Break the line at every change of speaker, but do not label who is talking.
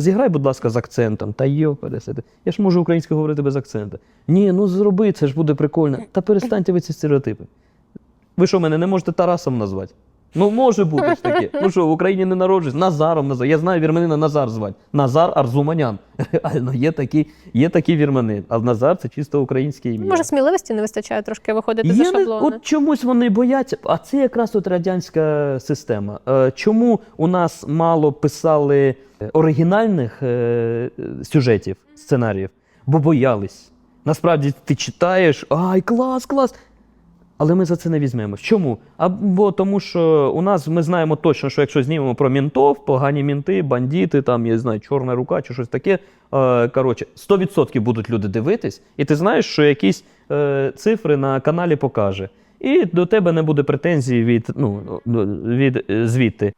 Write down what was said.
Зіграй, будь ласка, з акцентом. Та йо, пересити. Я ж можу українською говорити без акцента. Ні, ну зроби, це ж буде прикольно. Та перестаньте ви ці стереотипи. Ви що, мене не можете Тарасом назвати? Ну, може бути ж таке. Ну що, в Україні не народжують, Назаром називають. Я знаю вірменина Назар звати. Назар Арзуманян. Реально, є такі, є такі вірмени. А Назар це чисто українське ім'я.
Може, сміливості не вистачає трошки виходити за
Я не, от чомусь вони бояться, а це якраз от радянська система. Е, чому у нас мало писали оригінальних е, сюжетів, сценаріїв? Бо боялись. Насправді ти читаєш, ай, клас, клас. Але ми за це не візьмемо. Чому? Або тому, що у нас ми знаємо точно, що якщо знімемо про мінтов, погані мінти, бандити, там, я знаю, чорна рука чи щось таке. Е, коротше, 100% будуть люди дивитись, і ти знаєш, що якісь е, цифри на каналі покаже. І до тебе не буде претензій від, ну, від е, звідти.